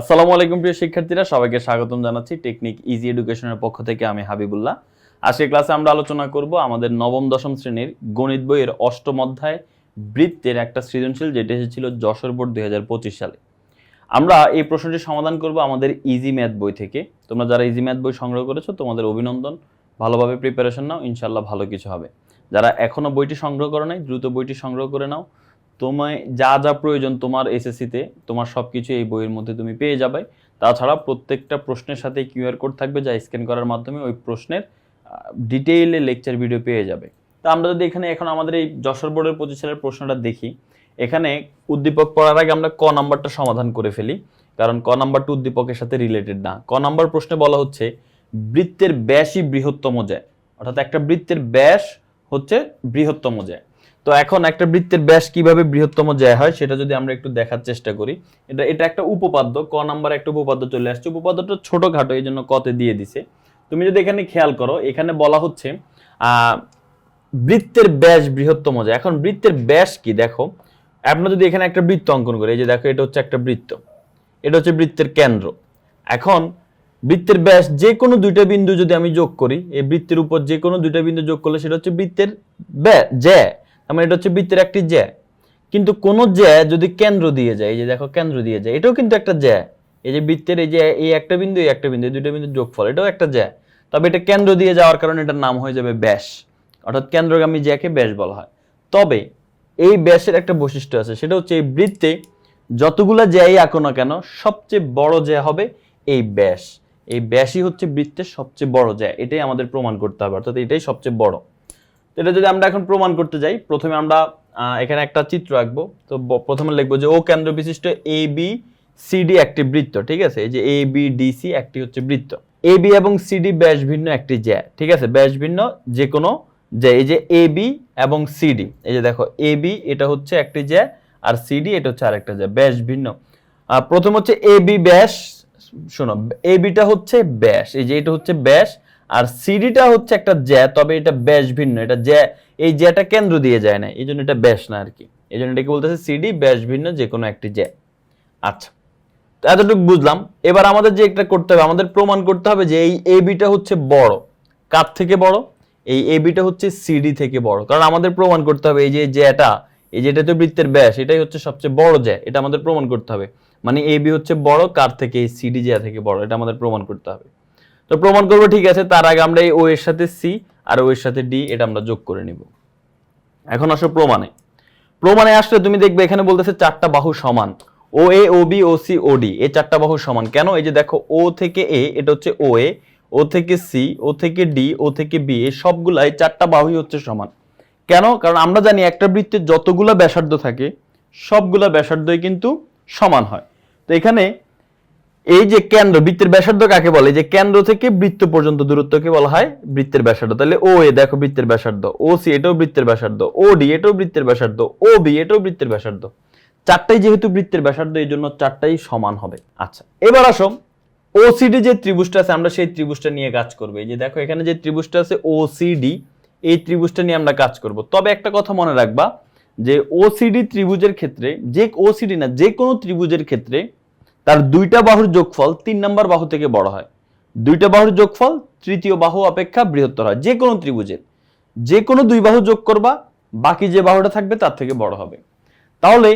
আসসালামু আলাইকুম প্রিয় শিক্ষার্থীরা, সবাইকে স্বাগতম জানাচ্ছি টেকনিক ইজি এডুকেশনের পক্ষ থেকে আমি হাবিবুল্লাহ। আজকে ক্লাসে আমরা আলোচনা করব আমাদের নবম, দশম শ্রেণির গণিত বইয়ের অষ্টম অধ্যায় বৃত্তের একটা সৃজনশীল, যেটা এসেছিল যশোর বোর্ড দুই হাজার পঁচিশ সালে। আমরা এই প্রশ্নটি সমাধান করব আমাদের ইজি ম্যাথ বই থেকে। তোমরা যারা ইজি ম্যাথ বই সংগ্রহ করেছ, তোমাদের অভিনন্দন। ভালোভাবে প্রিপারেশন নাও ইনশাল্লাহ ভালো কিছু হবে। যারা এখনও বইটি সংগ্রহ করে নাই, দ্রুত বইটি সংগ্রহ করে নাও। তোমায় যা যা প্রয়োজন তোমার এসএসসিতে তোমার সব কিছু এই বইয়ের মধ্যে তুমি পেয়ে যাবে। তাছাড়া প্রত্যেকটা প্রশ্নের সাথে কিউআর কোড থাকবে যা স্ক্যান করার মাধ্যমে ওই প্রশ্নের ডিটেইলে লেকচার ভিডিও পেয়ে যাবে। তা আমরা যদি এখানে এখন আমাদের এই যশোর বোর্ডের পঁচিশ সালের প্রশ্নটা দেখি, এখানে উদ্দীপক পড়ার আগে আমরা ক নাম্বারটা সমাধান করে ফেলি, কারণ ক নাম্বারটা উদ্দীপকের সাথে রিলেটেড না। ক নাম্বার প্রশ্নে বলা হচ্ছে, বৃত্তের ব্যাসই বৃহত্তম যায় অর্থাৎ একটা বৃত্তের ব্যাস হচ্ছে বৃহত্তম যায় তো এখন একটা বৃত্তের ব্যাস কীভাবে বৃহত্তম জ্যা হয় সেটা যদি আমরা একটু দেখার চেষ্টা করি, এটা এটা একটা উপপাদ্য, ক নাম্বার একটা উপপাদ্য চলে আসছে। উপপাদ্যটা ছোটখাটো এই জন্য কতে দিয়ে দিছে। তুমি যদি এখানে খেয়াল করো, এখানে বলা হচ্ছে বৃত্তের ব্যাস বৃহত্তম জ্যা। এখন বৃত্তের ব্যাস কি? দেখো, আমরা যদি এখানে একটা বৃত্ত অঙ্কন করি, এই যে দেখো, এটা হচ্ছে একটা বৃত্ত। এটা হচ্ছে বৃত্তের কেন্দ্র। এখন বৃত্তের ব্যাস যে কোনো দুইটা বিন্দু যদি আমি যোগ করি, এই বৃত্তের উপর যে কোনো দুইটা বিন্দু যোগ করলে সেটা হচ্ছে বৃত্তের ব্যা- জ্যা। মানে এটা হচ্ছে বৃত্তের একটি জ্যা। কিন্তু কোন জ্যা যদি কেন্দ্র দিয়ে যায়, এই যে দেখো কেন্দ্র দিয়ে যায়, এটাও কিন্তু একটা জ্যা। এই যে বৃত্তের এই যে এই একটা বিন্দু, এই একটা বিন্দু, এই দুইটা বিন্দু যোগফল, এটাও একটা জ্যা। তবে এটা কেন্দ্র দিয়ে যাওয়ার কারণে এটার নাম হয়ে যাবে ব্যাস। অর্থাৎ কেন্দ্রগামী জ্যাকে ব্যাস বলা হয়। তবে এই ব্যাসের একটা বৈশিষ্ট্য আছে, সেটা হচ্ছে এই বৃত্তে যতগুলা জ্যাই আঁকো না কেন, সবচেয়ে বড় জ্যা হবে এই ব্যাস। এই ব্যাসই হচ্ছে বৃত্তের সবচেয়ে বড় জ্যা। এটাই আমাদের প্রমাণ করতে হবে, অর্থাৎ এটাই সবচেয়ে বড়। এটা যদি আমরা এখন প্রমাণ করতে যাই, প্রথমে আমরা এখানে একটা চিত্র আঁকবো। তো প্রথমে লিখব যে, ও কেন্দ্র বিশিষ্ট এ বি সিডি একটি বৃত্ত। ঠিক আছে? এই যে এ বি ডিসি একটি হচ্ছে বৃত্ত। এ বি এবং সিডি ব্যাস ভিন্ন একটি জ্যা। ঠিক আছে? ব্যাস ভিন্ন যে কোনো যে এই যে এ বি এবং সিডি এই যে দেখো এ বি এটা হচ্ছে একটি জ্যা আর সিডি এটা হচ্ছে আরেকটা জ্যা। ব্যাস ভিন্ন। প্রথম হচ্ছে এ বি ব্যাস, শোনো এ বিটা হচ্ছে ব্যাস। এই যে এটা হচ্ছে ব্যাস আর সিডিটা হচ্ছে একটা জ্যা, তবে এটা ব্যাস ভিন্ন। এটা জ্যা, এই জ্যাটা কেন্দ্র দিয়ে যায় না এই জন্য এটা ব্যাস না আর কি। এই জন্য এটাকে বলতেছে সিডি ব্যাস ভিন্ন যে কোনো একটি জ্যা। আচ্ছা তো এতটুকু বুঝলাম। এবার আমাদের যে একটা করতে হবে, আমাদের প্রমাণ করতে হবে যে এই এ বিটা হচ্ছে বড়। কার থেকে বড়? এই এ বিটা হচ্ছে সিডি থেকে বড়। কারণ আমাদের প্রমাণ করতে হবে এই যে জ্যাটা, এই যেটা তো বৃত্তের ব্যাস, এটাই হচ্ছে সবচেয়ে বড় জ্যা। এটা আমাদের প্রমাণ করতে হবে। মানে এ বি হচ্ছে বড়, কার থেকে? এই সিডি জ্যা থেকে বড়। এটা আমাদের প্রমাণ করতে হবে। তো প্রমাণ করব, ঠিক আছে, তার আগে আমরা এই ও এর সাথে সি আর ও এর সাথে ডি এটা আমরা যোগ করে নিব। এখন আসো প্রমাণে। প্রমাণে আসলে তুমি দেখবে এখানে বলতেছে চারটা বাহু সমান। O A O B O C O D এই চারটা বাহু সমান। কেন? এই যে দেখো ও থেকে এ এটা হচ্ছে ও এ ও থেকে সি ও থেকে ডি ও থেকে বি এই সবগুলাই চারটা বাহুই হচ্ছে সমান। কেন? কারণ আমরা জানি একটা বৃত্তের যতগুলা ব্যাসার্ধ থাকে, সবগুলা ব্যাসার্ধই কিন্তু সমান হয়। তো এখানে এই যে কেন্দ্র, বৃত্তের ব্যাসার্ধ কাকে বলে? যে কেন্দ্র থেকে বৃত্ত পর্যন্ত দূরত্বকে বলা হয় বৃত্তের ব্যাসার্ধ। তাহলে ও এ দেখো বৃত্তের ব্যাসার্ধ। ও সি এটাও বৃত্তের ব্যাসার্ধ। ও ডি এটাও বৃত্তের ব্যাসার্ধ। ও বি এটাও বৃত্তের ব্যাসার্ধ। চারটাই যেহেতু বৃত্তের ব্যাসার্ধ, এই জন্য চারটাই সমান হবে। আচ্ছা এবার আসো। ওসিডি যে ত্রিভুজটা আছে, আমরা সেই ত্রিভুজটা নিয়ে কাজ করব। এই যে দেখো, এখানে যে ত্রিভুজটা আছে ও ওসিডি এই ত্রিভুজটা নিয়ে আমরা কাজ করব। তবে একটা কথা মনে রাখবা যে ও ওসিডি ত্রিভুজের ক্ষেত্রে, যে ও ওসিডি না, যে কোনো ত্রিভুজের ক্ষেত্রে তার দুইটা বাহুর যোগফল তিন নম্বর বাহু থেকে বড় হয়। দুইটা বাহুর যোগফল তৃতীয় বাহু অপেক্ষা বৃহত্তর হয়। যে কোনো ত্রিভুজের। যে কোনো দুই বাহু যোগ করবা, বাকি যে বাহুটা থাকবে তার থেকে বড় হবে। তাহলে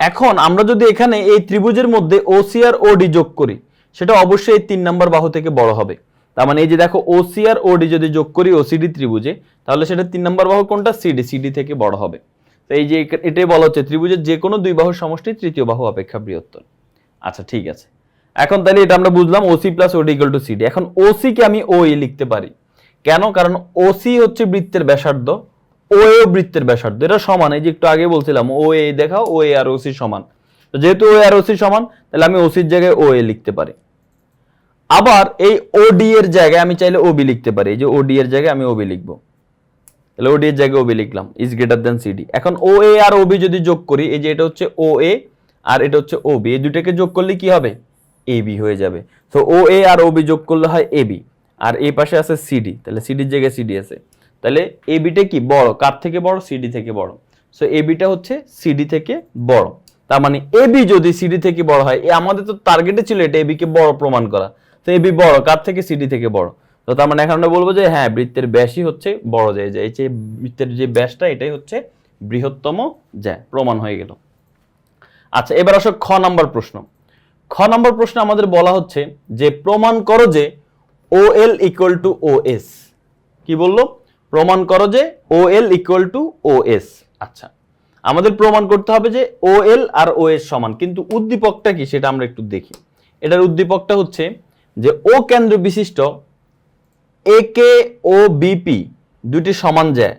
এখন আমরা যদি এখানে এই ত্রিভুজের মধ্যে ওসি আর ওডি যোগ করি, সেটা অবশ্যই এই তিন নম্বর বাহু থেকে বড় হবে। তার মানে এই যে দেখো ওসি আর ওডি যদি যোগ করি ওসিডি ত্রিভুজে, তাহলে সেটা তিন নম্বর বাহু কোনটা? সিডি সিডি থেকে বড় হবে। তো এই যে এটাই বলা হচ্ছে ত্রিভুজের যে কোনো দুই বাহুর সমষ্টি তৃতীয় বাহু অপেক্ষা বৃহত্তর। আচ্ছা ঠিক আছে। এখন তাহলে এটা আমরা বুঝলাম OC plus OD equal to CD এখন ওসি কে আমি ও এ লিখতে পারি। কেন? কারণ ওসি হচ্ছে বৃত্তের ব্যাসার্ধ ও এ বৃত্তের ব্যাসার্ধ। এটা সমান, এই যে একটু আগে বলছিলাম ও এ দেখাও ও এ আর ওসি সমান। তো যেহেতু ও এ আর ওসি সমান, তাহলে আমি ওসির জায়গায় ও এ লিখতে পারি। আবার এই ওডি এর জায়গায় আমি চাইলে ওবি লিখতে পারি। এই যে ওডি এর জায়গায় আমি ওবি লিখব। তাহলে ওডি এর জায়গায় ওবি লিখলাম ইজ গ্রেটার দেন সিডি এখন ও এ আর ওবি যদি যোগ করি, এই যে এটা হচ্ছে ও এ আর এটা হচ্ছে ওবি এই দুটাকে যোগ করলে কি হবে? এবি হয়ে যাবে। তো ও এ আর ওবি যোগ করলে হয় এবি আর এই পাশে আছে সিডি তাহলে সিডির জায়গায় সিডি আছে। তাহলে এবিটা কি? বড়। কার থেকে বড়? সিডি থেকে বড়। সো এবিটা হচ্ছে সিডি থেকে বড়। তার মানে এ বি যদি সিডি থেকে বড় হয়, এ আমাদের তো টার্গেটে ছিল এটা এবি কে বড় প্রমাণ করা। তো এ বি বড়, কার থেকে? সিডি থেকে বড়। তো তার মানে এখন আমরা বলব যে হ্যাঁ বৃত্তের ব্যাসই হচ্ছে বড় যায় যে এই যে বৃত্তের যে ব্যাসটা, এটাই হচ্ছে বৃহত্তম জ্যা, প্রমাণ হয়ে গেল। আচ্ছা এবার আসো খ নাম্বার প্রশ্ন। খ নাম্বার প্রশ্ন আমাদের বলা হচ্ছে যে, প্রমাণ করো যে O L equal to O S কি বলল? প্রমাণ করো যে O L equal to O S আচ্ছা আমাদের প্রমাণ করতে হবে যে ও এল আর ও এস সমান, কিন্তু উদ্দীপকটা কি সেটা আমরা একটু দেখি। এটার উদ্দীপকটা হচ্ছে যে ও কেন্দ্র বিশিষ্ট এ কে ও বিপি দুটি সমান যায়।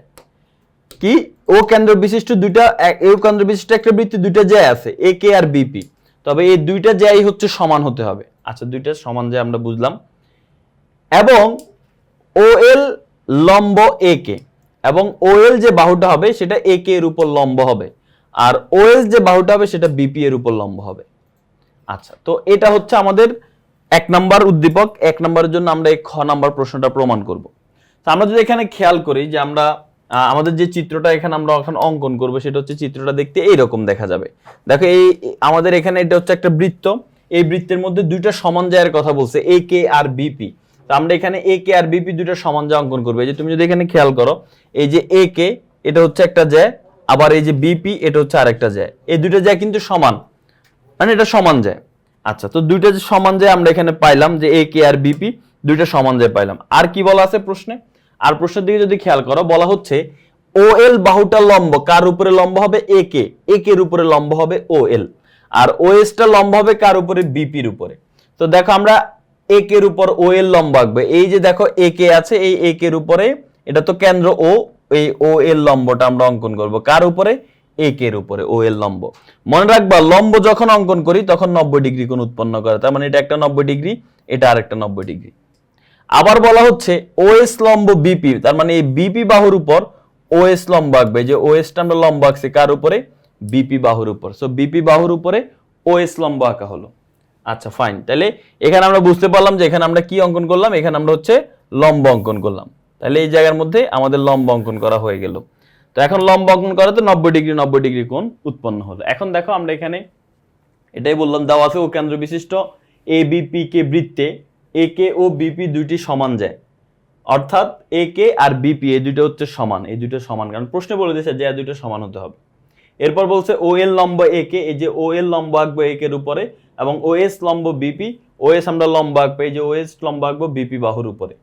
কি? ও কেন্দ্র বিশিষ্ট দুইটা ও কেন্দ্র বিশিষ্ট একটা বৃত্তি দুইটা জ্যায় আছে, এ, কে আর বিপি তবে এই দুইটা জ্যাই হচ্ছে সমান হতে হবে। আচ্ছা দুইটা সমান জ্যায় আমরা বুঝলাম। এবং ও এল লম্ব এ কে, এবং ও এল যে বাহুটা হবে সেটা এ কে এর উপর লম্ব হবে, আর ও এস যে বাহুটা হবে সেটা বিপি এর উপর লম্ব হবে। আচ্ছা তো এটা হচ্ছে আমাদের এক নাম্বার উদ্দীপক। এক নাম্বারের জন্য আমরা এই খ নাম্বার প্রশ্নটা প্রমাণ করব। তো আমরা যদি এখানে খেয়াল করি যে আমরা আমাদের যে চিত্রটা এখানে আমরা এখন অঙ্কন করব, সেটা হচ্ছে চিত্রটা দেখতে এইরকম দেখা যাবে। দেখো এই, আমাদের এখানে এটা হচ্ছে একটা বৃত্ত। এই বৃত্তের মধ্যে দুইটা সমান জায়ের কথা বলছে, এ কে আর বিপি তো আমরা এখানে এ কে আর বিপি দুইটা সমান জায় অঙ্কন করব। এই যে তুমি যদি এখানে খেয়াল করো, এই যে এ কে, এটা হচ্ছে একটা জ্যায় আবার এই যে বিপি এটা হচ্ছে আরেকটা জ্যায় এই দুইটা জ্যায় কিন্তু সমান মানে এটা সমান যায় আচ্ছা তো দুইটা যে সমান যায় আমরা এখানে পাইলাম যে এ কে আর বিপি দুইটা সমান যায় পাইলাম। আর কি বলা আছে প্রশ্নে? আর প্রশ্নের দিকে যদি খেয়াল করো, বলা হচ্ছে ও এল বাহুটা লম্ব, কার উপরে লম্ব হবে? এ কে এ উপরে লম্ব হবে ও এল আর ও এসটা লম্ব হবে কার উপরে? বিপির উপরে। তো দেখো আমরা এ উপর ও এল লম্ব আঁকবে। এই যে দেখো এ কে আছে, এই এ উপরে, এটা তো কেন্দ্র ও এই ও এল লম্বটা আমরা অঙ্কন করব। কার উপরে? এ উপরে ও এল লম্ব। মনে রাখবা, লম্ব যখন অঙ্কন করি, তখন নব্বই ডিগ্রি কোণ উৎপন্ন করে। তার মানে এটা একটা নব্বই ডিগ্রি, এটা আরেকটা নব্বই ডিগ্রি। আবার বলা হচ্ছে ওএস লম্ব বিপি তার মানে এই বিপি বাহুর উপর ওএস লম্ব আঁকবে। যে ওএসটা আমরা লম্ব আঁকছি কার উপরে? বিপি বাহুর উপর। সো বিপি বাহুর উপরে ওএস লম্ব আঁকা হলো। আচ্ছা ফাইন তাহলে এখানে আমরা বুঝতে পারলাম যে এখানে আমরা কি অঙ্কন করলাম? এখানে আমরা হচ্ছে লম্ব অঙ্কন করলাম। তাহলে এই জায়গার মধ্যে আমাদের লম্ব অঙ্কন করা হয়ে গেল। তো এখন লম্ব অঙ্কন করাতে নব্বই ডিগ্রি নব্বই ডিগ্রি কোণ উৎপন্ন হলো। এখন দেখো আমরা এখানে এটাই বললাম, দেওয়া আছে ও কেন্দ্র বিশিষ্ট এ বিপি কে বৃত্তে এ কে ও বিপি দুইটি সমান যায়। অর্থাৎ এ কে আর বিপি এই দুটো হচ্ছে সমান, এই দুটো সমান। কারণ প্রশ্নে বলে দিয়েছে যে দুটো সমান হতে হবে। এরপর বলছে ও এল লম্ব এ কে এই যে ও এল লম্ব আঁকবো এ উপরে, এবং ও এস লম্ব বিপি ও এস আমরা লম্ব আঁকবো, এই যে ও এস লম্ব আঁকবো বিপি বাহুর উপরে।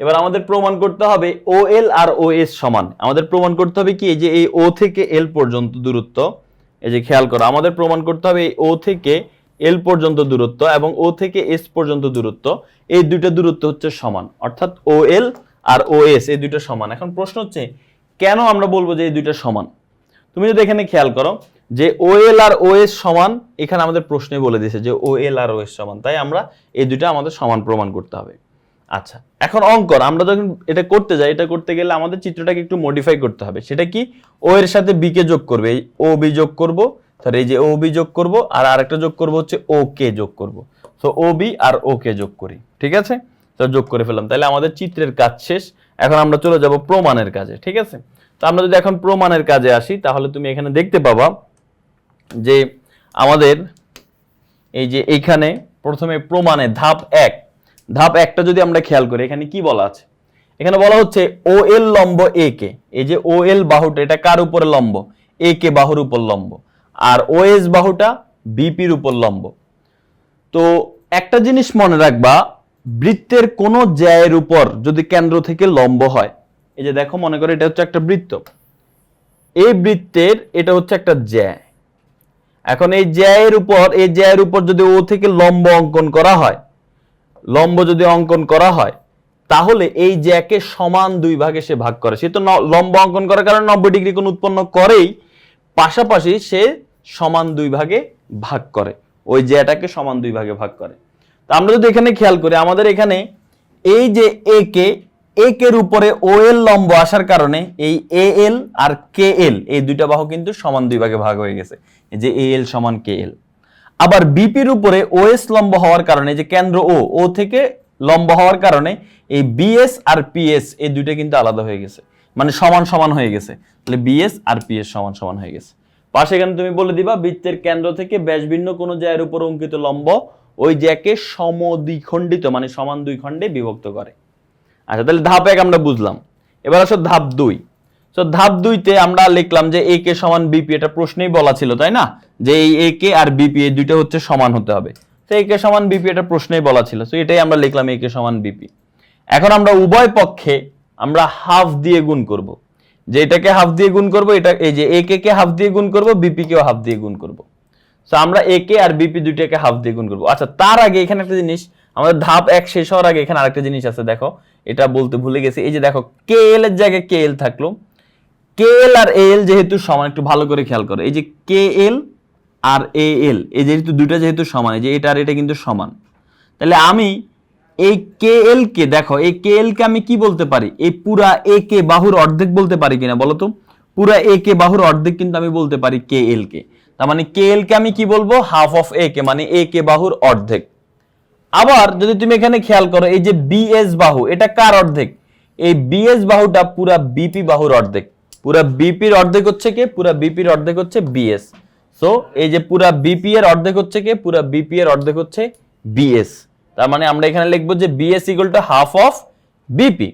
এবার আমাদের প্রমাণ করতে হবে ও এল আর ও এস সমান। আমাদের প্রমাণ করতে হবে কি, এই যে এই ও থেকে এল পর্যন্ত দূরত্ব, এই যে খেয়াল করো, আমাদের প্রমাণ করতে হবে এই ও থেকে এল পর্যন্ত দূরত্ব এবং ও থেকে এস পর্যন্ত দূরত্ব, এই দুইটা দূরত্ব হচ্ছে সমান। অর্থাৎ ও এল আর ও এস এই দুইটা সমান। এখন প্রশ্ন হচ্ছে, কেন আমরা বলব যে এই দুইটা সমান? তুমি যদি এখানে খেয়াল করো, যে ও এল আর ও এস সমান, এখানে আমাদের প্রশ্নে বলে দিয়েছে যে ও এল আর ও এস সমান। তাই আমরা এই দুইটা আমাদের সমান প্রমাণ করতে হবে। আচ্ছা এখন অঙ্কন, আমরা যখন এটা করতে যাই, এটা করতে গেলে আমাদের চিত্রটাকে একটু মডিফাই করতে হবে। সেটা কি? ও এর সাথে বি কে যোগ করবে ও বি যোগ করব তাহলে এই যে ও বি যোগ করব আর আরেকটা যোগ করব হচ্ছে ও কে যোগ করব। তো ও বি আর ও কে যোগ করি, ঠিক আছে? তো যোগ করে ফেললাম। তাহলে আমাদের চিত্রের কাজ শেষ। এখন আমরা চলে যাব প্রমাণের কাজে, ঠিক আছে? তো আমরা যদি এখন প্রমাণের কাজে আসি, তাহলে তুমি এখানে দেখতে পাবা যে আমাদের এই যে এইখানে প্রথমে প্রমাণে ধাপ এক। ধাপ একটা যদি আমরা খেয়াল করি, এখানে কি বলা আছে? এখানে বলা হচ্ছে ও এল লম্ব এ কে এই যে ও এল বাহুটা, এটা কার উপরে লম্ব? এ কে বাহুর উপর লম্ব। আর ওএস বাহুটা বিপির উপর লম্ব। তো একটা জিনিস মনে রাখবা, বৃত্তের কোন জ্যায়ের উপর যদি কেন্দ্র থেকে লম্ব হয়, এই যে দেখো মনে করো এটা হচ্ছে একটা বৃত্ত। এই বৃত্তের এটা হচ্ছে একটা জ্যায়। এখন এই জ্যায়ের উপর, এই জ্যায়ের উপর যদি ও থেকে লম্ব অঙ্কন করা হয়, লম্ব যদি অঙ্কন করা হয়, তাহলে এই জ্যাকে সমান দুই ভাগে সে ভাগ করে। সে তো লম্ব অঙ্কন করার কারণে নব্বই ডিগ্রি কোণ উৎপন্ন করেই, পাশাপাশি সে সমান দুই ভাগে ভাগ করে। ওই জ্যাটাকে সমান দুই ভাগে ভাগ করে। তা আমরা যদি এখানে খেয়াল করি, আমাদের এখানে এই যে এ কে এ কের উপরে ও এল লম্ব আসার কারণে এই এ এল আর কে এল এই দুইটা বাহু কিন্তু সমান দুই ভাগে ভাগ হয়ে গেছে। যে এ এল সমান কে এল আবার বিপির উপরে ওএস লম্ব হওয়ার কারণে যে কেন্দ্র ও ও থেকে লম্ব হওয়ার কারণে এই বিএস আর পিএস এই দুইটা কিন্তু আলাদা হয়ে গেছে। মানে সমান সমান হয়ে গেছে। তাহলে বিএস আর পিএস সমান সমান হয়ে গেছে। পাশে এখানে তুমি বলে দিবা, বৃত্তের কেন্দ্র থেকে ব্যাস ভিন্ন কোনো জায়ের উপর অঙ্কিত লম্ব ওই জ্যাকে সমদ্বিখণ্ডিত মানে সমান দুই খণ্ডে বিভক্ত করে। আচ্ছা তাহলে ধাপ এক আমরা বুঝলাম। এবার আসো ধাপ দুই। তো ধাপ দুইতে আমরা লিখলাম যে এ কে সমান বিপি এটা প্রশ্নেই বলা ছিল, তাই না? যে এই এ কে আর বিপি এই দুইটা হচ্ছে সমান হতে হবে। তো এ কে সমান বিপি এটা প্রশ্নেই বলা ছিল। তো এটাই আমরা লিখলাম এ কে সমান বিপি এখন আমরা উভয় পক্ষে আমরা হাফ দিয়ে গুণ করব। যে এটাকে হাফ দিয়ে গুণ করব, এটা এই যে এ কে হাফ দিয়ে গুণ করব বিপি কেও হাফ দিয়ে গুণ করব। তো আমরা এ কে আর বিপি দুইটাকে হাফ দিয়ে গুণ করব। আচ্ছা তার আগে এখানে একটা জিনিস, আমাদের ধাপ এক শেষ হওয়ার আগে এখানে আরেকটা জিনিস আছে, দেখো, এটা বলতে ভুলে গেছি। এই যে দেখো কে এল এর জায়গায় কে এল থাকল। কে এল আর এ এল যেহেতু সমান, একটু ভালো করে খেয়াল করো। এই যে কে এল আর এ এল এই যেহেতু দুইটা যেহেতু সমান, এই যে এটা আর এটা কিন্তু সমান। তাহলে আমি এই কে এল কে, দেখো, এই কে এল কে আমি কি বলতে পারি? এই পুরা এ কে বাহুর অর্ধেক বলতে পারি কিনা বলো তো? পুরা এ কে বাহুর অর্ধেক কিন্তু আমি বলতে পারি কে এল কে। তার মানে কে এল কে আমি কি বলব? হাফ অফ এ কে মানে এ কে বাহুর অর্ধেক। আবার যদি তুমি এখানে খেয়াল করো, এই যে বিএস বাহু, এটা কার অর্ধেক? এই বিএস বাহুটা পুরা বিপি বাহুর অর্ধেক। পুরা বিপির অর্ধেক হচ্ছে কে? পুরা বিপির অর্ধেক হচ্ছে বিএস সো এই যে পুরা বিপি এর অর্ধেক হচ্ছে কে? পুরা বিপি এর অর্ধেক হচ্ছে বিএস তার মানে আমরা এখানে লিখব যে BS equal to half of BP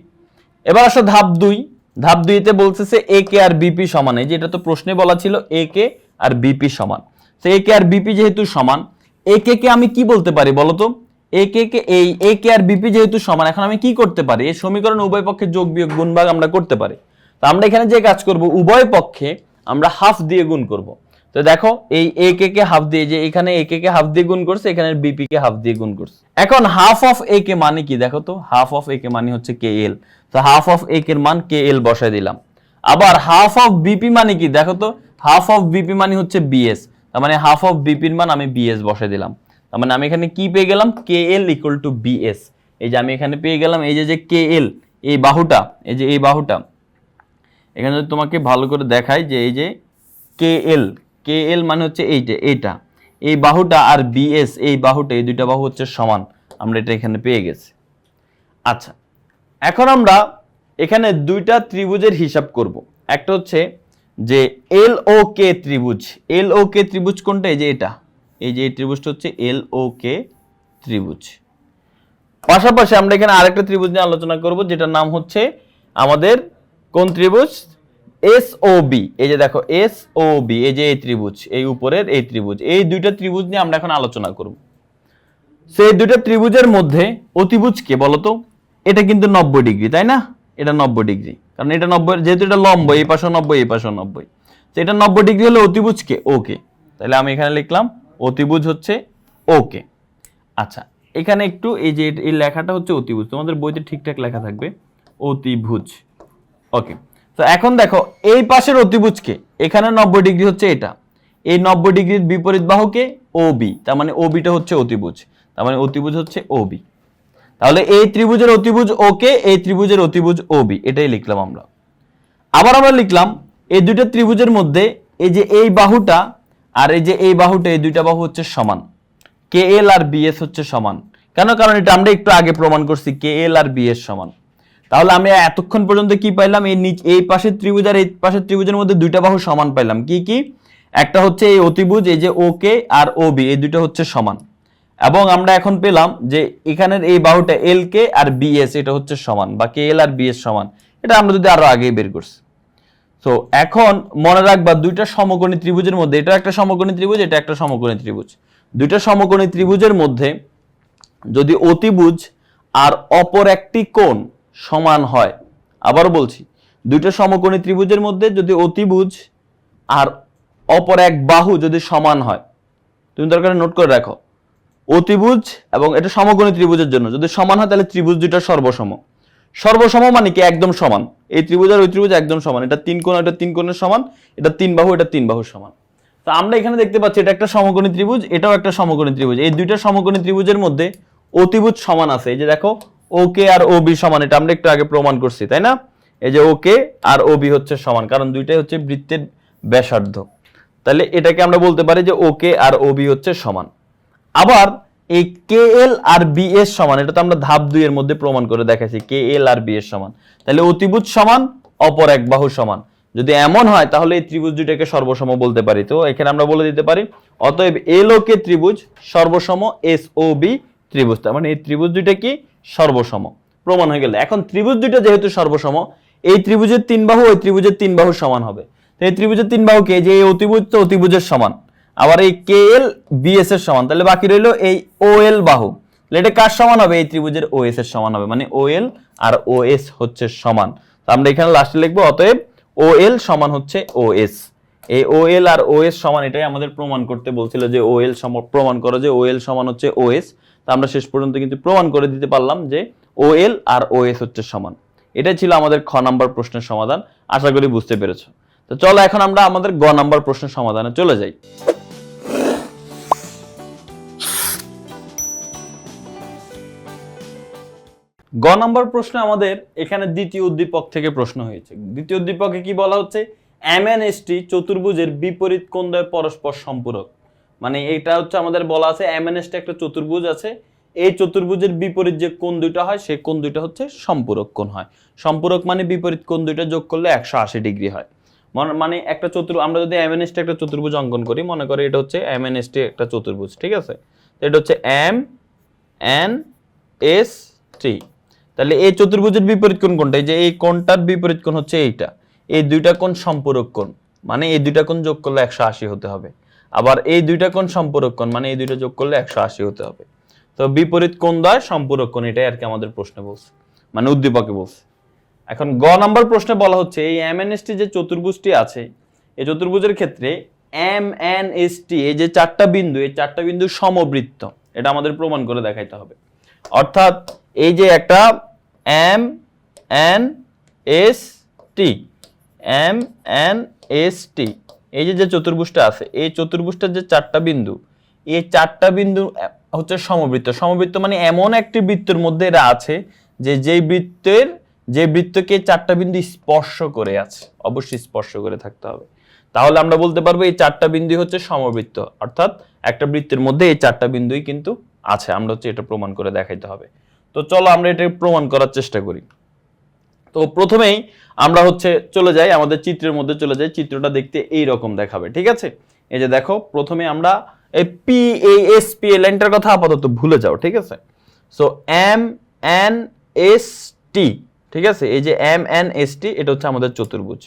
এবার আসো ধাপ দুই। ধাপ দুইতে বলতেছে এ কে আর বিপি সমান। এই যে এটা তো প্রশ্নে বলা ছিল এ কে আর বিপি সমান। তো এ কে আর বিপি যেহেতু সমান এ কে কে আমি কি বলতে পারি বলো তো? এ কে কে, এই এ কে আর বিপি যেহেতু সমান, এখন আমি কি করতে পারি? এই সমীকরণ উভয় পক্ষে যোগ বিয়োগ গুণ ভাগ আমরা করতে পারি। তো আমরা এখানে যে কাজ করব, উভয় পক্ষে আমরা হাফ দিয়ে গুণ করব। তো দেখো, এই এ কে কে হাফ দিয়ে, যে এখানে এ কে কে হাফ দিয়ে গুণ করছে, এখানে বিপি কে হাফ দিয়ে গুণ করছে। এখন হাফ অফ এ কে মানে কি? দেখো তো হাফ অফ এ কে মানে হচ্ছে কে এল তো হাফ অফ এ কে মান কে এল বসাই দিলাম। আবার হাফ অফ বিপি মানে কি? দেখো তো হাফ অফ বিপি মানে হচ্ছে বিএস তার মানে হাফ অফ বিপির মান আমি বিএস বসাই দিলাম। তার মানে আমি এখানে কি পেয়ে গেলাম? K L equal to BS এই যে আমি এখানে পেয়ে গেলাম, এই যে যে কে এল এই বাহুটা, এই যে, এই বাহুটা। এখানে তোমাকে ভালো করে দেখাই যে, এই যে কে এল কে এল মানে হচ্ছে এইটা এইটা। এই বাহুটা আর বিএস এই বাহুটা, এই দুইটা বাহু হচ্ছে সমান। আমরা এটা এখানে পেয়ে গেছি। আচ্ছা এখন আমরা এখানে দুইটা ত্রিভুজের হিসাব করব। একটা হচ্ছে যে এল ও কে ত্রিভুজ। এল ও কে ত্রিভুজ কোনটা? এই যে এটা। এই যে এই ত্রিভুজটা হচ্ছে এল ও কে ত্রিভুজ। পাশাপাশি আমরা এখানে আরেকটা ত্রিভুজ নিয়ে আলোচনা করব, যেটার নাম হচ্ছে আমাদের কোন ত্রিভুজ? এস ও বি এই যে দেখো এস ও বি এই যে এই ত্রিভুজ, এই উপরের এই ত্রিভুজ, এই দুইটা ত্রিভুজ নিয়ে আমরা এখন আলোচনা করব। সেই দুইটা ত্রিভুজের মধ্যে অতিভুজ কে বলতো? এটা কিন্তু নব্বই ডিগ্রি, তাই না? এটা নব্বই ডিগ্রি, কারণ এটা নব্বই, যেহেতু এটা লম্ব, এই পাশে নব্বই, এই পাশে নব্বই। তো এটা নব্বই ডিগ্রি হলে অতিভুজ কে? ওকে তাহলে আমি এখানে লিখলাম, অতিভুজ হচ্ছে ওকে আচ্ছা এখানে একটু এই যে এই লেখাটা হচ্ছে অতিভুজ, তোমাদের বইতে ঠিকঠাক লেখা থাকবে, অতিভুজ। ওকে তো এখন দেখো, এই পাশের অতিভুজকে এখানে নব্বই ডিগ্রি হচ্ছে এটা। এই নব্বই ডিগ্রির বিপরীত বাহুকে ও বি তার মানে ও বিটা হচ্ছে অতিভুজ। তার মানে অতিভুজ হচ্ছে ও বি তাহলে এই ত্রিভুজের অতিভুজ ওকে এই ত্রিভুজের অতিভুজ ও বি এটাই লিখলাম আমরা। আবার আমরা লিখলাম, এই দুইটা ত্রিভুজের মধ্যে এই যে এই বাহুটা আর এই যে এই বাহুটা, এই দুইটা বাহু হচ্ছে সমান। কে এল আর বিএস হচ্ছে সমান। কেন? কারণ এটা আমরা একটু আগে প্রমাণ করছি কে এল আর বিএস সমান। তাহলে আমি এতক্ষণ পর্যন্ত কি পাইলাম? এই নিচ, এই পাশের ত্রিভুজ আর এই পাশের ত্রিভুজের মধ্যে দুইটা বাহু সমান পাইলাম। কি কি? একটা হচ্ছে এই অতিভুজ, এই যে ও কে আর ও বি এই দুটো হচ্ছে সমান। এবং আমরা এখন পেলাম যে এখানের এই বাহুটা এল কে আর বিএস এটা হচ্ছে সমান। বা কে এল আর বিএস সমান। এটা আমরা যদি আরও আগেই বের করছি। তো এখন মনে রাখবা, দুইটা সমকোণী ত্রিভুজের মধ্যে, এটা একটা সমকোণী ত্রিভুজ, এটা একটা সমকোণী ত্রিভুজ। দুইটা সমকোণী ত্রিভুজের মধ্যে যদি অতিভুজ আর অপর একটি কোণ সমান হয়। আবার বলছি, দুইটা সমকোণী ত্রিভুজের মধ্যে যদি অতিভুজ আর অপর এক বাহু যদি সমান হয়, তুমি দরকার নোট করে রাখো, অতিভুজ এবং এটা সমকোণী ত্রিভুজের জন্য, যদি সমান হয় তাহলে ত্রিভুজ দুইটা সর্বসম। সর্বসম মানে কি? একদম সমান। এই ত্রিভুজ আর ওই ত্রিভুজ একদম সমান। এটা তিন কোণ, এটা তিন কোণের সমান, এটা তিন বাহু, এটা তিন বাহুর সমান। তো আমরা এখানে দেখতে পাচ্ছি এটা একটা সমকোণী ত্রিভুজ, এটাও একটা সমকোণী ত্রিভুজ। এই দুইটা সমকোণী ত্রিভুজের মধ্যে অতিভুজ সমান আছে। এই যে দেখো ওকে আর ও বি সমান, এটা আমরা একটু আগে প্রমাণ করছি, তাই না? এই যে ওকে আর ও বি হচ্ছে সমান, কারণ দুইটাই হচ্ছে বৃত্তের ব্যাসার্ধ। তাহলে এটাকে আমরা বলতে পারি যে ওকে আর ও বি হচ্ছে সমান। আবার এই কে এল আর বি এস সমান, এটা তো আমরা ধাপ দুই এর মধ্যে প্রমাণ করে দেখাইছি কে এল আর বি এস সমান। তাহলে অতিভুজ সমান, অপর এক বাহু সমান। যদি এমন হয়, তাহলে এই ত্রিভুজ দুইটাকে সর্বসম বলতে পারি। তো এখানে আমরা বলে দিতে পারি, অতএব এল ও কে ত্রিভুজ, সর্বসম এস ও বি ত্রিভুজ। তার মানে এই ত্রিভুজ দুইটা কি? সর্বসম। প্রমাণ হয়ে গেল। এখন ত্রিভুজ দুইটা যেহেতু সর্বসম, এই ত্রিভুজের তিন বাহু, ওই ত্রিভুজের তিন বাহু সমান হবে। তো এই ত্রিভুজের তিন বাহু কে যে এই অতিভুজ তো অতিভুজের সমান, আবার এই কে এল বিএস এর সমান, তাহলে বাকি রইল এই ও এল বাহু। এটা কার সমান হবে? এই ত্রিভুজের ও এস এর সমান হবে মানে ও এল আর ও এস হচ্ছে সমান। তো আমরা এখানে লাস্টে লিখব, অতএব ও এল সমান হচ্ছে ও এস এই ও এল আর ও এস সমান, এটাই আমাদের প্রমাণ করতে বলছিল যে ও এল প্রমাণ করো যে ও এল সমান হচ্ছে ও এস তা আমরা শেষ পর্যন্ত কিন্তু প্রমাণ করে দিতে পারলাম যে ও এল আর ও এস হচ্ছে সমান। এটাই ছিল আমাদের খ নাম্বার প্রশ্নের সমাধান, আশা করি বুঝতে পেরেছ। তো চলো এখন আমরা আমাদের গ নাম্বার প্রশ্নের সমাধানে চলে যাই। গ নম্বর প্রশ্ন আমাদের এখানে দ্বিতীয় উদ্দীপক থেকে প্রশ্ন হয়েছে। দ্বিতীয় উদ্দীপকে কি বলা হচ্ছে? এম এন এমএনএসটি চতুর্ভুজের বিপরীত কোণদ্বয় পরস্পর সম্পূরক? মানে এটা হচ্ছে আমাদের বলা আছে এমএনএসটি একটা চতুর্ভুজ আছে। এই চতুর্ভুজের বিপরীত যে কোণ দুইটা হয়, সেই কোণ দুইটা হচ্ছে সম্পূরক কোণ হয়। সম্পূরক মানে বিপরীত কোণ দুইটা যোগ করলে একশো আশি ডিগ্রি হয়। মনে- একটা চতুর আমরা যদি এমএনএসটি একটা চতুর্ভুজ অঙ্কন করি, মনে করি এটা হচ্ছে এমএনএসটি একটা চতুর্ভুজ, ঠিক আছে? এটা হচ্ছে এম এন এস টি তাহলে এই চতুর্ভুজের বিপরীত কোণ কোনটা? এই যে এই কোণটার বিপরীত কোণ হচ্ছে এইটা। এই দুইটা কোণ সম্পূরক কোণ। মানে এই দুইটা কোণ যোগ করলে একশো আশি হতে হবে। আবার এই দুইটা কোণ সম্পূরক কোণ মানে এই দুইটা যোগ করলে একশো আশি হতে হবে। তো বিপরীত কোণ দ্বয় সম্পূরক কোণ, এটাই আর কি আমাদের প্রশ্নে বলছে মানে উদ্দীপকে বলছে। এখন গ নাম্বার প্রশ্নে বলা হচ্ছে, এই এম এন এমএনএসটি যে চতুর্ভুজটি আছে, এই চতুর্ভুজের ক্ষেত্রে এম এন এস টি এই যে চারটা বিন্দু, এই চারটা বিন্দু সমবৃত্ত, এটা আমাদের প্রমাণ করে দেখাইতে হবে। অর্থাৎ এই যে একটা M N S T M N S T এই যে যে চতুর্ভুজটা আছে, এই চতুর্ভুজটার যে চারটা বিন্দু, এই চারটা বিন্দু হচ্ছে সমবৃত্ত। সমবৃত্ত মানে এমন একটি বৃত্তের মধ্যে এরা আছে যে যেই বৃত্তের, যে বৃত্তকে চারটা বিন্দু স্পর্শ করে আছে, অবশ্যই স্পর্শ করে থাকতে হবে। তাহলে আমরা বলতে পারব এই চারটা বিন্দু হচ্ছে সমবৃত্ত, অর্থাৎ একটা বৃত্তের মধ্যে এই চারটা বিন্দুই কিন্তু আছে। আমরা হচ্ছে এটা প্রমাণ করে দেখাইতে হবে। তো চলো আমরা এটা প্রমাণ করার চেষ্টা করি। তো প্রথমেই আমরা হচ্ছে চলে যাই আমাদের চিত্রের মধ্যে চলে যাই চিত্রটা দেখতে এই রকম দেখাবে ঠিক আছে? এই যে দেখো প্রথমে আমরা এই পি এস পি এ লাইনটার কথা আপাতত ভুলে যাও ঠিক আছে? So M N S T ঠিক আছে? এই যে এম এন এস টি এটা হচ্ছে আমাদের চতুর্ভুজ।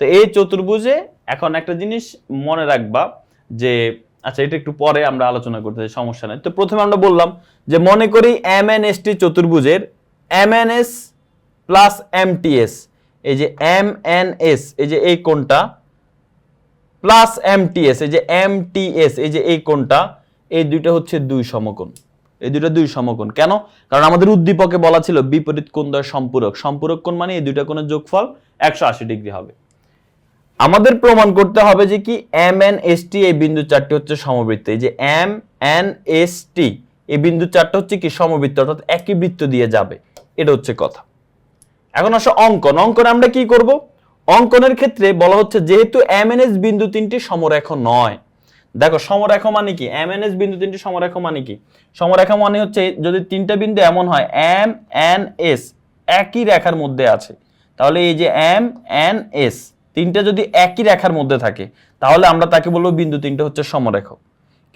তো এই চতুর্ভুজে এখন একটা জিনিস মনে রাখবা যে আচ্ছা এটা একটু পরে আমরা আলোচনা করতে চাই, সমস্যা নাই। তো প্রথমে আমরা বললাম যে মনে করি এম এন এস টি চতুর্ভুজের M N S plus MTS এই যে এম এন এস এই যে এই কোণটা প্লাস এমটিএস এই যে এমটিএস এই যে এই কোণটা, এই দুইটা হচ্ছে দুই সমকোণ। এই দুইটা দুই সমকোণ। কেন? কারণ আমাদের উদ্দীপকে বলা ছিল বিপরীত কোণ দ্বয় সম্পূরক। সম্পূরক কোণ মানে এই দুইটা কোণের যোগফল একশো আশি ডিগ্রি হবে। আমাদের প্রমাণ করতে হবে যে কি এম এন এস টি এই বিন্দু চারটি হচ্ছে সমবৃত্ত। এই যে এম এন এস টি এই বিন্দু চারটা হচ্ছে কি সমবৃত্ত, অর্থাৎ একই বৃত্ত দিয়ে যাবে। এটা হচ্ছে কথা। এখন আসো অঙ্কন। অঙ্কনে আমরা কি করব? অঙ্কনের ক্ষেত্রে বলা হচ্ছে যেহেতু এমএনএস বিন্দু তিনটি সমরেখ নয়। দেখো, সমরেখ মানে কি? এমএনএস বিন্দু তিনটি সমরেখ মানে কি? সমরেখা মানে হচ্ছে যদি তিনটা বিন্দু এমন হয় এম এন এস একই রেখার মধ্যে আছে। তাহলে এই যে এম এন এস তিনটা যদি একই রেখার মধ্যে থাকে, তাহলে আমরা তাকে বলব বিন্দু তিনটা হচ্ছে সমরেখ।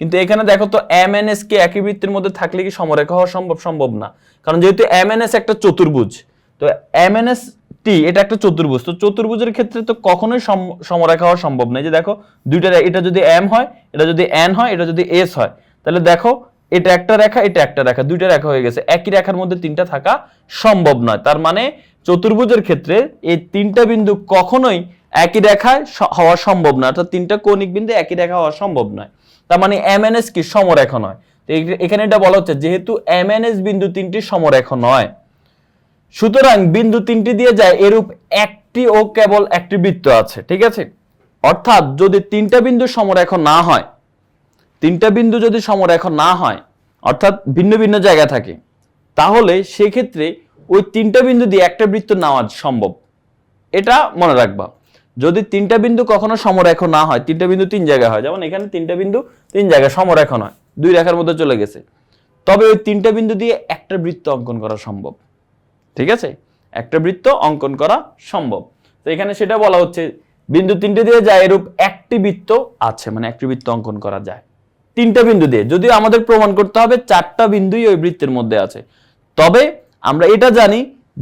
কিন্তু এখানে দেখো তো এম এন এস কে একই বৃত্তের মধ্যে থাকলে কি সমরেখা হওয়া সম্ভব? সম্ভব না। কারণ যেহেতু এম এন এস একটা চতুর্ভুজ তো এম এন এস টি এটা একটা চতুর্ভুজ। তো চতুর্ভুজের ক্ষেত্রে তো কখনোই সম- সমরেখা হওয়া সম্ভব নয়। যে দেখো, দুইটা এটা যদি এম হয়, এটা যদি এন হয়, এটা যদি এস হয়, তাহলে দেখো, এটা একটা রেখা, এটা একটা রেখা, দুইটা রেখা হয়ে গেছে। একই রেখার মধ্যে তিনটা থাকা সম্ভব নয়। তার মানে চতুর্ভুজের ক্ষেত্রে এই তিনটা বিন্দু কখনোই একই রেখায় হওয়া সম্ভব না অর্থাৎ তিনটা কৌণিক বিন্দু একই রেখা হওয়া সম্ভব নয়। তার মানে এমএনএস কি? সমরেখা নয়। তো এখানে এটা বলা হচ্ছে, যেহেতু এমএনএস বিন্দু তিনটি সমরেখা নয়। সুতরাং বিন্দু তিনটি দিয়ে যায়, এরূপ একটি ও কেবল একটি বৃত্ত আছে, ঠিক আছে? অর্থাৎ যদি তিনটা বিন্দু সমরেখ না হয়, তিনটা বিন্দু যদি সমরেখ না হয়, অর্থাৎ ভিন্ন ভিন্ন জায়গা থাকে, তাহলে সেক্ষেত্রে ওই তিনটা বিন্দু দিয়ে একটা বৃত্ত নেওয়া সম্ভব। এটা মনে রাখবা। যদি তিনটা বিন্দু কখনো সমরেখ না হয়, তিনটা বিন্দু তিন জায়গায় হয়, যেমন এখানে তিনটা বিন্দু তিন জায়গায় সমরেখ নয়, দুই রেখার মধ্যে চলে গেছে, তবে ওই তিনটা বিন্দু দিয়ে একটা বৃত্ত অঙ্কন করা সম্ভব। ঠিক আছে? একটা বৃত্ত অঙ্কন করা সম্ভব। তো এখানে সেটা বলা হচ্ছে, বিন্দু তিনটে দিয়ে যায় এরূপ একটি বৃত্ত আছে মানে একটি বৃত্ত অঙ্কন করা যায়। তিনটা বিন্দু দিয়ে, যদিও আমাদের প্রমাণ করতে হবে চারটা বিন্দুই ওই বৃত্তের মধ্যে আছে। তবে আমরা এটা জানি,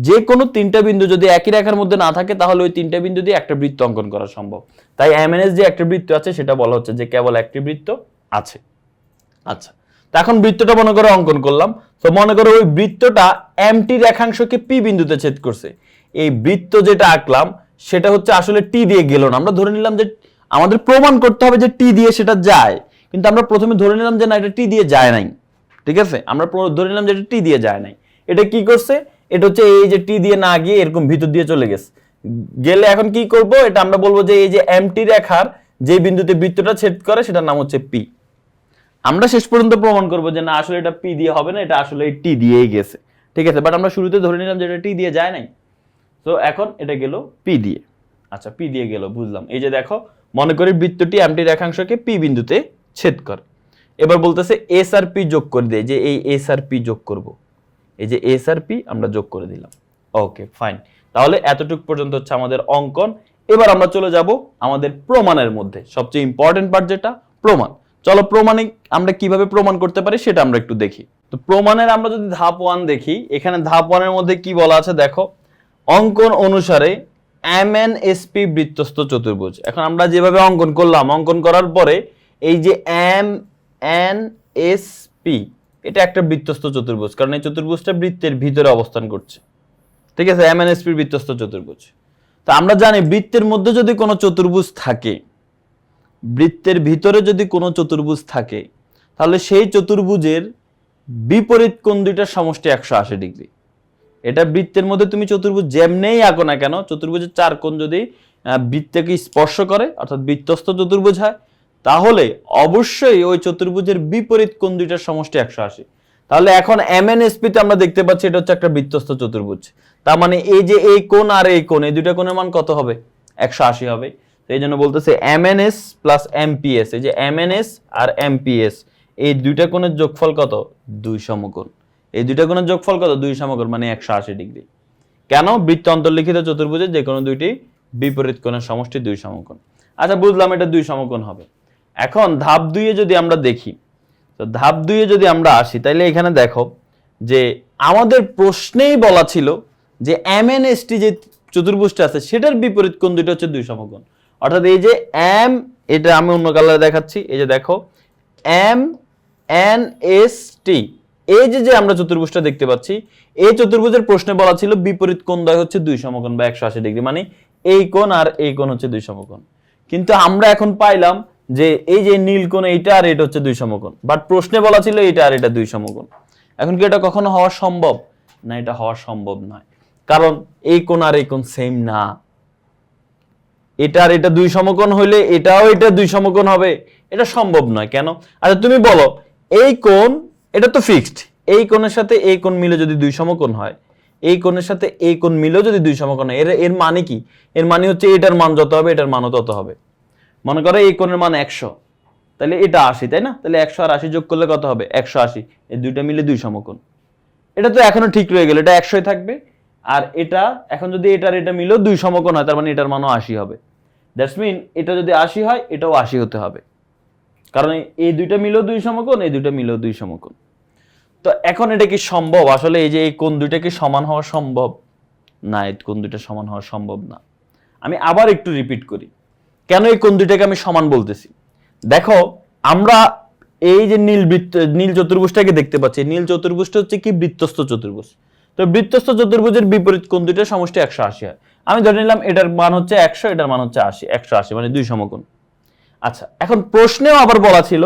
যে কোনো তিনটা বিন্দু যদি একই রেখার মধ্যে না থাকে, তাহলে ওই তিনটা বিন্দু দিয়ে একটা বৃত্ত অঙ্কন করা সম্ভব। তাই এমএনএস যে একটা বৃত্ত আছে, সেটা বলা হচ্ছে যে কেবল একটি বৃত্ত আছে। আচ্ছা এখন বৃত্তটা মনে করো অঙ্কন করলাম। তো মনে করো ওই বৃত্তটা এমটি রেখাংশকে পি বিন্দুতে ছেদ করছে। এই বৃত্ত যেটা আঁকলাম, সেটা হচ্ছে আসলে টি দিয়ে গেল না। আমরা ধরে নিলাম যে আমাদের প্রমাণ করতে হবে যে টি দিয়ে সেটা যায়। কিন্তু আমরা প্রথমে ধরে নিলাম যে না, এটা টি দিয়ে যায় নাই। ঠিক আছে? আমরা ধরে নিলাম যে এটা টি দিয়ে যায় নাই। এটা কি করছে? এটা হচ্ছে এই যে টি দিয়ে না গিয়ে এরকম ভিতর দিয়ে চলে গেছে। গেলে এখন কি করব? এটা আমরা বলব যে এই যে এমটি রেখার যে বিন্দুতে বৃত্তটা ছেদ করে, সেটার নাম হচ্ছে পি আমরা শেষ পর্যন্ত প্রমাণ করব যে না, আসলে এটা পি দিয়ে হবে না, এটা আসলে টি দিয়েই গেছে। ঠিক আছে? বাট আমরা শুরুতে ধরে নিলাম যে এটা টি দিয়ে যায় নাই। তো এখন এটা গেল পি দিয়ে। আচ্ছা পি দিয়ে গেল, বুঝলাম। এই যে দেখো, মনে করি বৃত্তটি এমটি রেখাংশকে পি বিন্দুতে ছেদ করে। এবার বলতেছে এস আর পি যোগ করে দেয় যে এই এস আর পি যোগ করব। এই যে এস আর পি আমরা যোগ করে দিলাম। ওকে ফাইন তাহলে এতটুক পর্যন্ত হচ্ছে আমাদের অঙ্কন। এবার আমরা চলে যাব আমাদের প্রমাণের মধ্যে। সবচেয়ে ইম্পর্টেন্ট পার্ট যেটা, প্রমাণ। চলো প্রমাণে আমরা কীভাবে প্রমাণ করতে পারি সেটা আমরা একটু দেখি। তো প্রমাণের আমরা যদি ধাপ ওয়ান দেখি, এখানে ধাপ ওয়ানের মধ্যে কি বলা আছে দেখো? অঙ্কন অনুসারে এম এন এসপি বৃত্তস্থ চতুর্ভুজ। এখন আমরা যেভাবে অঙ্কন করলাম, অঙ্কন করার পরে এই যে এম এন এস পি, এটা একটা বৃত্তস্থ চতুর্ভুজ, কারণ এই চতুর্ভুজটা বৃত্তের ভিতরে অবস্থান করছে। ঠিক আছে? এম এন এস পির বৃত্তস্থ চতুর্ভুজ। তো আমরা জানি বৃত্তের মধ্যে যদি কোনো চতুর্ভুজ থাকে বৃত্তের ভিতরে যদি কোনো চতুর্ভুজ থাকে, তাহলে সেই চতুর্ভুজের বিপরীত কোণ দুইটার সমষ্টি একশো আশি ডিগ্রি। এটা বৃত্তের মধ্যে তুমি চতুর্ভুজ যেমনেই আঁকো না কেন, চতুর্ভুজের চার কোণ যদি বৃত্তকে স্পর্শ করে, অর্থাৎ বৃত্তস্থ চতুর্ভুজ হয়, তাহলে অবশ্যই ওই চতুর্ভুজের বিপরীত কোণ দুইটার সমষ্টি একশো আশি। তাহলে এখন এম এন তে আমরা দেখতে পাচ্ছি এটা হচ্ছে একটা বৃত্তস্থ চতুর্ভুজ। তার মানে এই যে এই কোণ আর এই কোণ, এই দুইটা কোণের মান কত হবে? একশো আশি হবে। এই জন্য বলতেছে M N S plus MPS, এই যে এম এন এস আর এমপিএস, এই দুইটা কোণের যোগফল কত? দুই সমকোণ। এই দুইটা কোণের যোগফল কত? দুই সমকোণ মানে একশো আশি ডিগ্রি। কেন? বৃত্ত অন্তর্লিখিত চতুর্ভুজের যে কোনো দুইটি বিপরীত কোণের সমষ্টি দুই সমকোণ। আচ্ছা বুঝলাম এটা দুই সমকোণ হবে। এখন ধাপ দুইয়ে যদি আমরা দেখি, তো ধাপ দুইয়ে যদি আমরা আসি তাহলে এখানে দেখো যে আমাদের প্রশ্নেই বলা ছিল যে এম এন এসটি যে চতুর্ভুজটা আছে, সেটার বিপরীত কোণ দুটো হচ্ছে দুই সমকোণ। অর্থাৎ এই যে এম এটা আমি অন্য কালারে দেখাচ্ছি। এই যে দেখো এম এন এস টি এই যে যে আমরা চতুর্ভুজটা দেখতে পাচ্ছি, এই চতুর্ভুজের প্রশ্নে বলা ছিল বিপরীত কোণ দ্বয় হচ্ছে দুই সমকোণ বা একশো আশি ডিগ্রি মানে এই কোণ আর এই কোণ হচ্ছে দুই সমকোণ। কিন্তু আমরা এখন পাইলাম যে এই যে নীল কোণ, এইটা আর এটা হচ্ছে দুই সমকোণ। বাট প্রশ্নে বলা ছিল এটা আর এটা দুই সমকোণ। এখন কি এটা কখনো হওয়া সম্ভব? না, এটা হওয়া সম্ভব নয়। কারণ এই কোণ আর এই কোণ সেম না। এটা আর এটা দুই সমকোণ হইলে এটাও এটা দুই সমকোণ হবে। এটা সম্ভব নয়, কেন? আচ্ছা তুমি বলো, এই কোণ, এটা তো ফিক্সড এই কোণের সাথে এই কোণ মিলে যদি দুই সমকোণ হয়, এই কোণের সাথে এই কোণ মিলেও যদি দুই সমকোণ হয়, এর এর মানে কি? এর মানে হচ্ছে এটার মান যত হবে, এটার মানও তত হবে। মনে করো এই কোণের মান একশো, তাহলে এটা আশি, তাই না? তাহলে একশো আর আশি যোগ করলে কত হবে? একশো আশি, এই দুইটা মিলে দুই সমকোণ। এটা তো এখনও ঠিক রয়ে গেল, এটা একশোই থাকবে। আর এটা, এখন যদি এটার এটা মিলেও দুই সমকোণ হয়, তার মানে এটার মানও আশি হবে। দ্যাটস মিন এটা যদি আশি হয়, এটাও আশি হতে হবে। কারণ এই- দুইটা মিলেও দুই সমকোণ, এই দুইটা মিলেও দুই সমকোণ। তো এখন এটা কি সম্ভব? আসলে এই যে এই কোন দুইটা কি সমান হওয়া সম্ভব? না, এই কোন দুইটা সমান হওয়া সম্ভব না। আমি আবার একটু রিপিট করি। কেন এই কোন দুইটাকে আমি সমান বলতেছি? দেখো, আমরা এই যে নীল বৃত্ত, নীল চতুর্ভুজটাকে দেখতে পাচ্ছি। নীল চতুর্ভুজটা হচ্ছে কি? বৃত্তস্থ চতুর্ভুজ। তো বৃত্তস্থ চতুর্ভুজের বিপরীত কোণ দুইটার সমষ্টি একশো আশি হয়। আমি ধরে নিলাম এটার মান হচ্ছে একশো, এটার মান হচ্ছে আশি, একশো আশি মানে দুই সমকোণ। আচ্ছা এখন প্রশ্নেও আবার বলা ছিল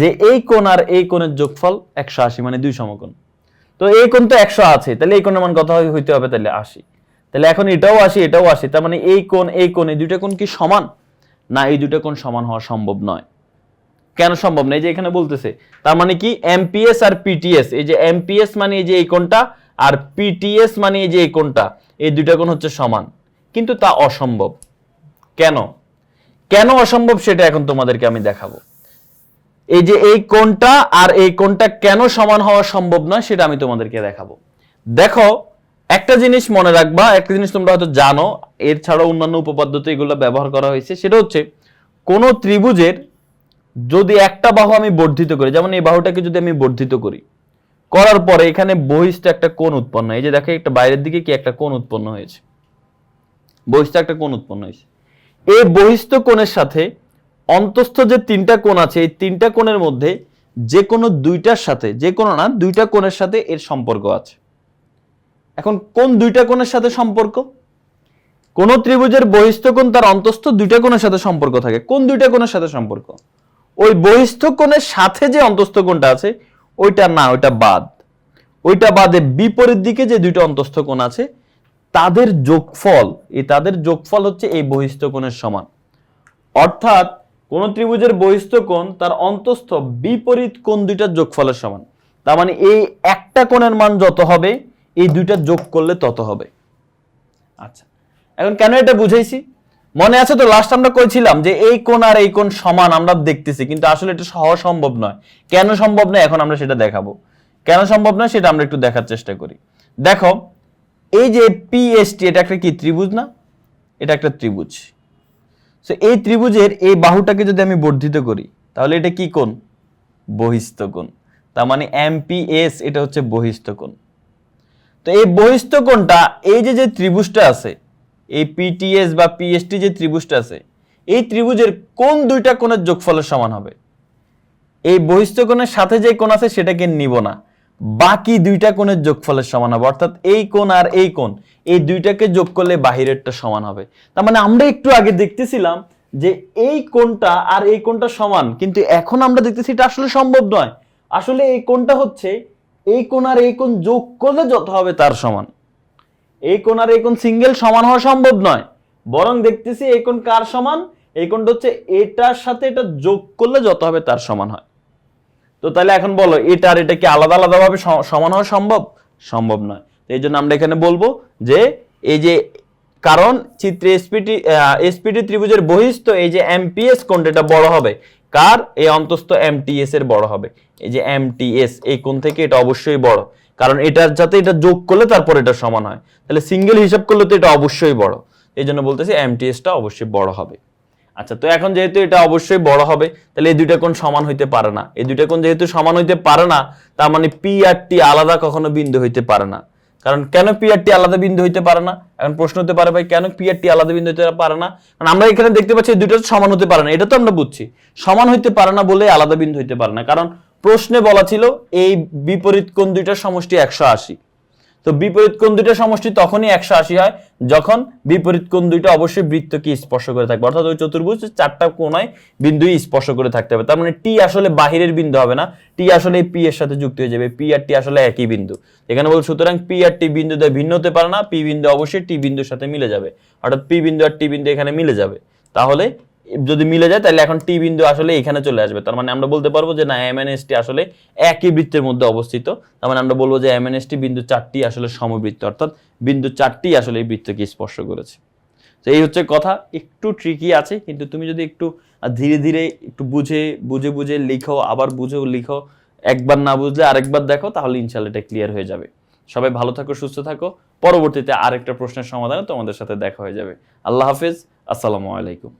যে এই কোণ আর এই কোণের যোগফল একশো আশি মানে দুই সমকোণ। তো এই কোণ তো একশো আছে, তাহলে এই কোণের মান কত হইতে হবে তাহলে আশি। তাহলে এখন এটাও আসি এটাও আসি তার মানে এই কোণ এই কোণ, এই দুইটা কোণ কি সমান? না, এই দুইটা কোণ সমান হওয়া সম্ভব নয়। কেন সম্ভব না এই যে এখানে বলতেছে, তার মানে কি এমপিএস আর পিটিএস এই যে এমপিএস মানে এই যে এই কোণটা আর পিটিএস মানে এই যে এই কোণটা, এই দুইটা কোণ হচ্ছে সমান। কিন্তু তা অসম্ভব। কেন? কেন অসম্ভব সেটা এখন তোমাদেরকে আমি দেখাবো। এই যে এই কোণটা আর এই কোণটা কেন সমান হওয়া সম্ভব নয় সেটা আমি তোমাদেরকে দেখাবো। দেখো, একটা জিনিস মনে রাখবা, একটা জিনিস তোমরা হয়তো জানো, এর ছাড়াও অন্যান্য উপপাদ্যতে এগুলো ব্যবহার করা হয়েছে, সেটা হচ্ছে কোন ত্রিভুজের যদি একটা বাহু আমি বর্ধিত করি, যেমন এই বাহুটাকে যদি আমি বর্ধিত করি করার পরে এখানে বহিষ্ঠ একটা কোণ উৎপন্ন এই যে দেখো, একটা বাইরের দিকে কি একটা কোণ উৎপন্ন হয়েছে? বহিষ্ঠ একটা কোণ উৎপন্ন হয়েছে। এই বহিষ্ঠ কোণের সাথে অন্তস্থ যে তিনটা কোণ আছে, এই তিনটা কোণের মধ্যে যে কোনো দুইটার সাথে যে কোনো না, দুইটা কোণের সাথে এর সম্পর্ক আছে। এখন কোন দুইটা কোণের সাথে সম্পর্ক? কোন ত্রিভুজের বহিস্থ কোণ তার অন্তস্থ দুইটা কোণের সাথে সম্পর্ক থাকে। কোন দুইটা কোণের সাথে সম্পর্ক? ওই বহিস্থ কোণের সাথে যে অন্তস্থ কোণটা আছে ওইটা না, ওইটা বাদ। ওইটা বাদে বিপরীত দিকে যে দুইটা অন্তস্থ কোণ আছে, তাদের যোগফল, এই তাদের যোগফল হচ্ছে এই বহিস্থ কোণের সমান। অর্থাৎ কোন ত্রিভুজের বহিস্থ কোণ, তার অন্তস্থ বিপরীত কোণ দুইটার যোগফলের সমান। তার মানে এই একটা কোণের মান যত হবে, এই দুইটা যোগ করলে তত হবে। আচ্ছা এখন কেন এটা বুঝাইছি? মনে আছে তো লাস্ট আমরা কইছিলাম যে এই কোণ আর এই কোণ সমান আমরা দেখতেছি, কিন্তু আসলে এটা হওয়া সম্ভব নয়। কেন সম্ভব নয়? এখন আমরা সেটা দেখাবো। কেন সম্ভব নয় সেটা আমরা একটু দেখার চেষ্টা করি। দেখো, এই যে পিএসটি এটা একটা কি, ত্রিভুজ না? এটা একটা ত্রিভুজ। সো এই ত্রিভুজের এই বাহুটাকে যদি আমি বর্ধিত করি, তাহলে এটা কি কোণ? বহিস্থ কোণ। তার মানে এমপিএস এটা হচ্ছে বহিস্থ কোণ। তো এই বহিস্থ কোণটা, এই যে যে ত্রিভুজটা আছে এই পিটিএস বা পিএসটি যে ত্রিভুজটা আছে, এই ত্রিভুজের কোন দুইটা কোণের যোগফলের সমান হবে? এই বহিস্থ কোণের সাথে যে কোণ আছে সেটাকে নিব না। বাকি দুইটা কোণের যোগফলের সমান হবে, অর্থাৎ এই কোণ আর এই কোণ, এই দুইটাকে যোগ করলে বাহিরেরটা সমান হবে। তার মানে আমরা একটু আগে দেখতেছিলাম যে এই কোণটা আর এই কোণটা সমান, কিন্তু এখন আমরা দেখতেছি এটা আসলে সম্ভব নয়। আসলে এই কোণটা হচ্ছে, এই কোণ আর এই কোণ যোগ করলে যত হবে তার সমান। এই কোণ আর এই কোণ সিঙ্গেল সমান হওয়া সম্ভব নয়। বরং দেখতেছি এই কোণ কার সমান? এই কোণটা হচ্ছে এটার সাথে এটা যোগ করলে যত হবে তার সমান হয়। তো তাহলে এখন বলো, এটা আর এটা কি আলাদা আলাদা ভাবে সমান হওয়া সম্ভব? সম্ভব নয়। তো এই জন্য আমরা এখানে বলব যে এই যে কারণ, চিত্রে এসপিটি এসপিটি ত্রিভুজের বহিস্থ এই যে এমপিএস কোণটা এটা বড় হবে। কার? এই অন্তস্থ এমটিএস এর বড় হবে। এই যে এমটিএস এই কোণ থেকে এটা অবশ্যই বড়। কারণ এটার যাতে এটা যোগ করলে তারপর এটা সমান হয়। তাহলে সিঙ্গেল হিসাব করলে তো এটা অবশ্যই বড়। এই জন্য বলতেছি এমটিএসটা অবশ্যই বড় হবে। আচ্ছা তো এখন যেহেতু এটা অবশ্যই বড় হবে, তাহলে এই দুইটা কোণ সমান হইতে পারে না। এই দুইটা কোণ যেহেতু সমান হইতে পারে না, তার মানে পি আর টি আলাদা কখনো বিন্দু হইতে পারে না। কারণ কেন পি আর টি আলাদা বিন্দু হইতে পারে না? এখন প্রশ্ন হতে পারে, ভাই, কেন পি আর টি আলাদা বিন্দু হইতে পারে না? কারণ আমরা এখানে দেখতে পাচ্ছি দুইটা সমান হতে পারে না, এটা তো আমরা বুঝছি। সমান হইতে পারে না বলে আলাদা বিন্দু হইতে পারে না। কারণ প্রশ্নে বলা ছিল এই বিপরীত কোণ দুইটার সমষ্টি একশো আশি। তো বিপরীত কোণ দুইটা সমষ্টি তখনই একশো আশি হয় যখন বিপরীত কোণ দুইটা অবশ্যই বৃত্তকে স্পর্শ করে থাকবে। অর্থাৎ ওই চতুর্ভুজ চারটা কোণায় বিন্দুই স্পর্শ করে থাকতে হবে। তার মানে টি আসলে বাহিরের বিন্দু হবে না। টি আসলে পি এর সাথে যুক্ত হয়ে যাবে। পি আর টি আসলে একই বিন্দু। এখানে বল সুতরাং পি আর টি বিন্দু দিয়ে ভিন্ন হতে পারে না। পি বিন্দু অবশ্যই টি বিন্দুর সাথে মিলে যাবে। অর্থাৎ পি বিন্দু আর টি বিন্দু এখানে মিলে যাবে। তাহলে যদি মিলে যায়, তাহলে এখন টি বিন্দু আসলে এখানে চলে আসবে। তার মানে আমরা বলতে পারব যে না এম টি আসলে একই বৃত্তের মধ্যে অবস্থিত। তার মানে আমরা বলব যে এম টি বিন্দু চারটি আসলে সমবৃত্ত, অর্থাৎ বিন্দু চারটি আসলে এই বৃত্তকে স্পর্শ করেছে। তো এই হচ্ছে কথা। একটু ট্রিকি আছে, কিন্তু তুমি যদি একটু ধীরে ধীরে একটু বুঝে বুঝে বুঝে লিখো, আবার বুঝেও লিখো, একবার না বুঝলে আরেকবার দেখো, তাহলে ইনশাল্লাহ এটা ক্লিয়ার হয়ে যাবে। সবাই ভালো থাকো, সুস্থ থাকো। পরবর্তীতে আরেকটা প্রশ্নের সমাধানে তোমাদের সাথে দেখা হয়ে যাবে। আল্লাহ হাফেজ। আসসালামু আলাইকুম।